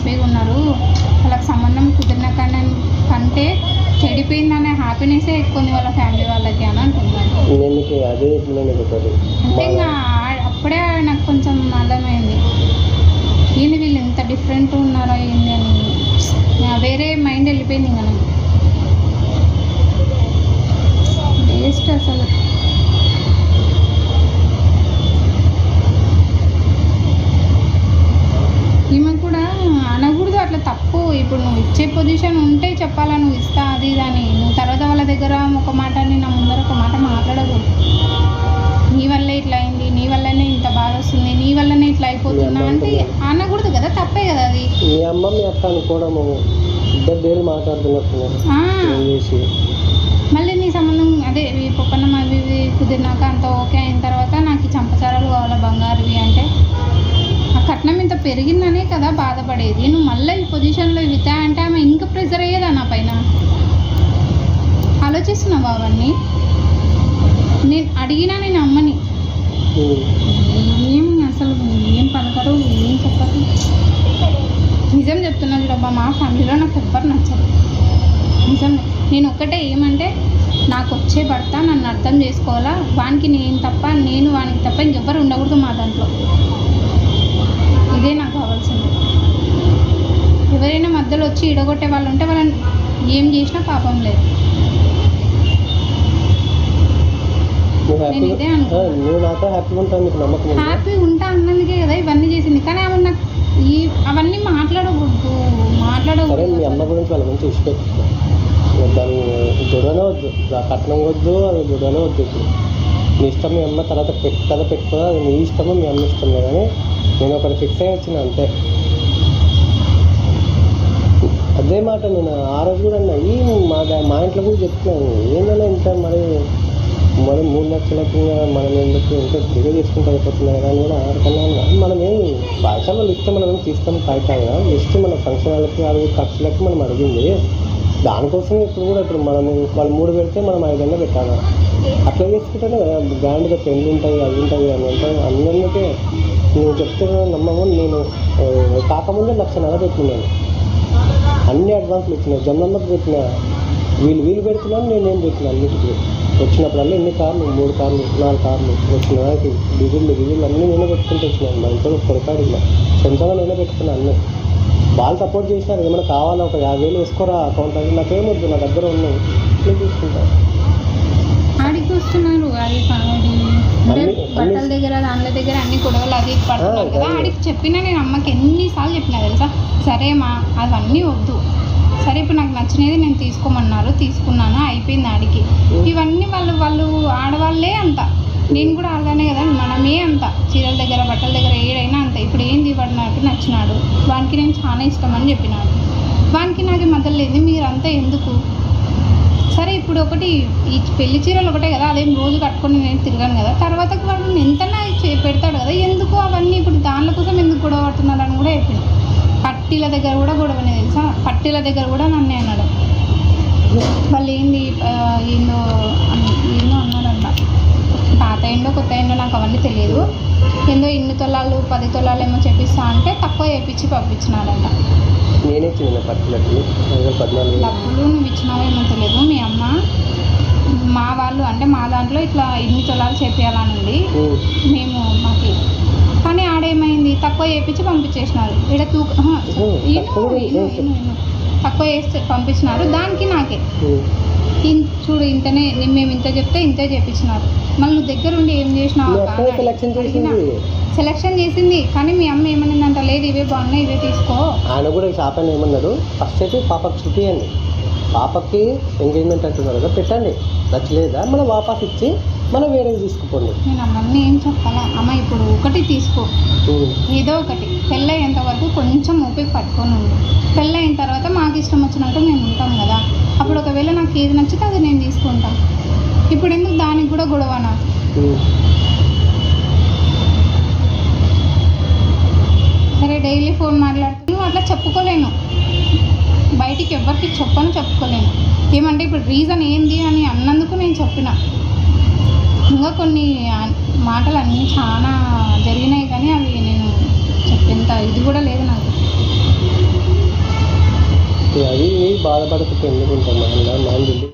హ్యాపీగా ఉన్నారు. వాళ్ళకి సంబంధం కుదిరిన కన్నా కంటే చెడిపోయిందనే హ్యాపీనెస్సే ఎక్కువ ఉంది వాళ్ళ ఫ్యామిలీ వాళ్ళకి అని ఒకటి అంటే ఇంకా అప్పుడే నాకు కొంచెం అర్థమైంది. ఏంది వీళ్ళు ఎంత డిఫరెంట్ ఉన్నారా ఏంది అని. వేరే మైండ్ వెళ్ళిపోయింది ఇంకా నాకు. వేస్ట్ అసలు ఈమె కూడా అనకూడదు అట్లా తప్పు. ఇప్పుడు నువ్వు ఇచ్చే పొజిషన్ ఉంటే చెప్పాలా నువ్వు ఇస్తా అది అని నువ్వు తర్వాత వాళ్ళ దగ్గర ఒక మాట అని నా ముందర ఒక మాట మాట్లాడకూడదు నీ వల్లే ఇట్లా అయింది నీ వల్లనే ఇంత బాధ వస్తుంది నీ వల్లనే ఇట్లా అయిపోతున్నా అంటే అనకూడదు కదా తప్పే కదా అది. మీ అమ్మ మీ అనుకోవడము ఇద్దరు డేలు మళ్ళీ నీ సంబంధం అదే పొప్పన్నం అవి కుదిరినాక అంత ఓకే అయిన తర్వాత నాకు ఈ చంపచారాలు కావాలా బంగారువి అంటే ఆ కట్నం ఇంత పెరిగిందనే కదా బాధపడేది. నువ్వు మళ్ళీ ఈ పొజిషన్లో ఇవితా అంటే ఆమె ఇంకా ప్రెజర్ అయ్యేదా నా పైన? ఆలోచిస్తున్నావా అవన్నీ? నేను అడిగినా నేను అమ్మని. ఏం అసలు ఏం పలకరు ఏం చెప్పరు? నిజం చెప్తున్నా చూడబ్బా మా ఫ్యామిలీలో నాకు ఎవ్వరు నచ్చరు. నిజం నేను ఒక్కటే ఏమంటే నాకు వచ్చే భర్త నన్ను అర్థం చేసుకోవాలా? వానికి నేను తప్ప నేను వానికి తప్ప ఇంకెవ్వరు ఉండకూడదు మా దాంట్లో. ఇదే నాకు కావాల్సింది ఎవరైనా మధ్యలో వచ్చి ఇడగొట్టే వాళ్ళు ఉంటే వాళ్ళని ఏం చేసినా పాపం లేదు. హ్యాపీ ఉంటా అన్నందుకే కదా ఇవన్నీ చేసింది. కానీ ఆమె నాకు ఈ అవన్నీ మాట్లాడకూడదు సరే మీ మాట్లాడకూడదు అమ్మ గురించి వాళ్ళ గురించి వద్దు. ఆ కట్నం వద్దు అది వద్దు నీ ఇష్టం మీ అమ్మ తర్వాత పెట్టదా పెట్టుకో అది నీ ఇష్టము మీ అమ్మ ఇష్టం కానీ నేను ఒకటి ఫిక్స్ అయ్యి వచ్చిన అంతే. అదే మాట నేను ఆ రోజు కూడా అన్నా. ఈ మా మా ఇంట్లో కూడా చెప్తున్నాను ఏంటన్నా ఇంత మరి మరి మూడు లక్షలకు మనం ఎందుకు ఇంకా బిగా చేసుకుంటూ అయిపోతున్నాయి కదా అని కూడా ఆడుకున్నా మనం ఏం పాఠశాలలో ఇస్తే మనం తీసుకొని పైకాదు కదా జస్ట్ మన ఫంక్షన్లకి అవి ఖర్చులకి మనం అడిగింది. దానికోసం ఇప్పుడు కూడా ఇప్పుడు మనం వాళ్ళు మూడు పెడితే మనం ఐదు వందలు పెట్టాలి? అట్లా చేసుకుంటేనే కదా గ్రాండ్గా పెళ్ళి ఉంటాయి అవి ఉంటాయి అని ఉంటాయి. అందరికీ నువ్వు చెప్తున్నా నమ్మము నేను కాకముందే లక్ష నెల పెట్టినాను అన్ని అడ్వాన్స్లు ఇచ్చినాయి. జొన్నమ్మకి పెట్టిన వీళ్ళు వీళ్ళు పెడుతున్నాను నేను ఏం పెట్టిన అన్నిటికీ. వచ్చినప్పుడల్లా ఎన్ని కార్లు? మూడు కార్లు నాలుగు కార్లు వచ్చిన దానికి డీజిల్ డీజిల్ అన్నీ నేనే పెట్టుకుంటూ వచ్చినాను. మా ఇంట్లో ఒక్క ఇలా. సొంతంగా నేనే పెట్టుకున్నాను అన్నీ. వాళ్ళు సపోర్ట్ చేసినారు. ఏమైనా కావాలా? ఒక యాభై వేలు వేసుకోరా? అకౌంట్ అది నాకేమొద్దు నా దగ్గర ఉన్నాయి నేను తీసుకుంటాను ఆడికి వస్తున్నారు. బట్టల దగ్గర దానిల దగ్గర అన్ని గొడవలు అది పడుతున్నారు కదా. ఆడికి చెప్పినా నేను అమ్మకి ఎన్నిసార్లు చెప్పినా తెలుసా? సరే మా అవన్నీ వద్దు. సరే ఇప్పుడు నాకు నచ్చినది నేను తీసుకోమన్నారు తీసుకున్నాను అయిపోయింది ఆడికి. ఇవన్నీ వాళ్ళు వాళ్ళు ఆడవాళ్ళే అంత. నేను కూడా ఆడదానే కదా మనమే అంత. చీరల దగ్గర బట్టల దగ్గర ఏడైనా అంత. ఇప్పుడు ఏంది వాడు నాకు నచ్చినాడు? వానికి నేను చాలా ఇష్టం అని చెప్పినాడు. వానికి నాకు మధ్యలో లేదు మీరంతా ఎందుకు? ఇప్పుడు ఒకటి ఈ పెళ్ళి చీరలు ఒకటే కదా అదేం రోజు కట్టుకొని నేను తిరిగాను కదా. తర్వాత వాడు ఎంతనా చే- పెడతాడు కదా. ఎందుకు అవన్నీ ఇప్పుడు దానిల కోసం ఎందుకు గొడవ పడుతున్నారు అని కూడా చెప్పింది పట్టీల దగ్గర కూడా గొడవనే తెలుసా? పట్టీల దగ్గర కూడా నన్నే అన్నాడు. వాళ్ళు ఏంది ఏందో అన్- ఏందో అన్నాడంట. పాత ఏందో కొత్త ఏందో నాకు అవన్నీ తెలియదు. ఏందో ఇన్ని తొలాలు పది తొలాలు ఏమో చెప్పిస్తా అంటే తక్కువ చేపించి పంపించినాడంట నేనే చిన్న డబ్బులు నువ్వు ఇచ్చినావేమో తెలియదు మీ అమ్మ. మా వాళ్ళు అంటే మా దాంట్లో ఇట్లా ఇన్ని తొలాలు చేపించాలని ఉంది. మేము మాకు. కానీ ఆడేమైంది? తక్కువ చేపించి పంపించేసినారు. ఇక్కడ తూక తక్కువ చేస్తే- పంపించినారు. దానికి నాకే. చూడు ఇంతనే నేను మేము ఇంత చెప్తే ఇంతే చేపించినారు మళ్ళీ నువ్వు దగ్గరుండి ఏం చేసినావు సెలక్షన్. చేసింది. సెలక్షన్ చేసింది కానీ మీ అమ్మ ఏమనిందంట లేదు ఇవే బాగున్నాయి ఇవే తీసుకో. ఆయన కూడా షాప్ అని ఏమన్నాడు ఫస్ట్ అయితే పాపకి చూపియండి పాపకి ఎంగేజ్మెంట్ అంటున్నారు కదా పెట్టండి. నచ్చలేదా మనం వాపస్ ఇచ్చి మనం వేరేవి తీసుకుపోండి. నేను అమ్మని ఏం చెప్పాలా? అమ్మ ఇప్పుడు ఒకటి తీసుకో. ఏదో ఒకటి. పెళ్ళయ్యేంత వరకు కొంచెం ఓపిక పట్టుకొని ఉంది పెళ్ళయిన తర్వాత మాకు ఇష్టం వచ్చినట్టు మేము ఉంటాం కదా. అప్పుడు ఒకవేళ నాకు ఏది నచ్చితే అది నేను తీసుకుంటా. ఇప్పుడు ఎందుకు దానికి కూడా గొడవ నాకు? సరే డైలీ ఫోన్ మాట్లాడుతూ అట్లా చెప్పుకోలేను. బయటికి ఎవరికి చెప్పను చెప్పుకోలేను. ఏమంటే ఇప్పుడు రీజన్ ఏంది అని అన్నందుకు నేను చెప్పిన. ఇంకా కొన్ని మాటలు అన్నీ చాలా జరిగినాయి కానీ అవి నేను చెప్పేంత ఇది కూడా లేదు నాకు. అది బాధపడకపోయింది కొంచెం నాన్న నాన్న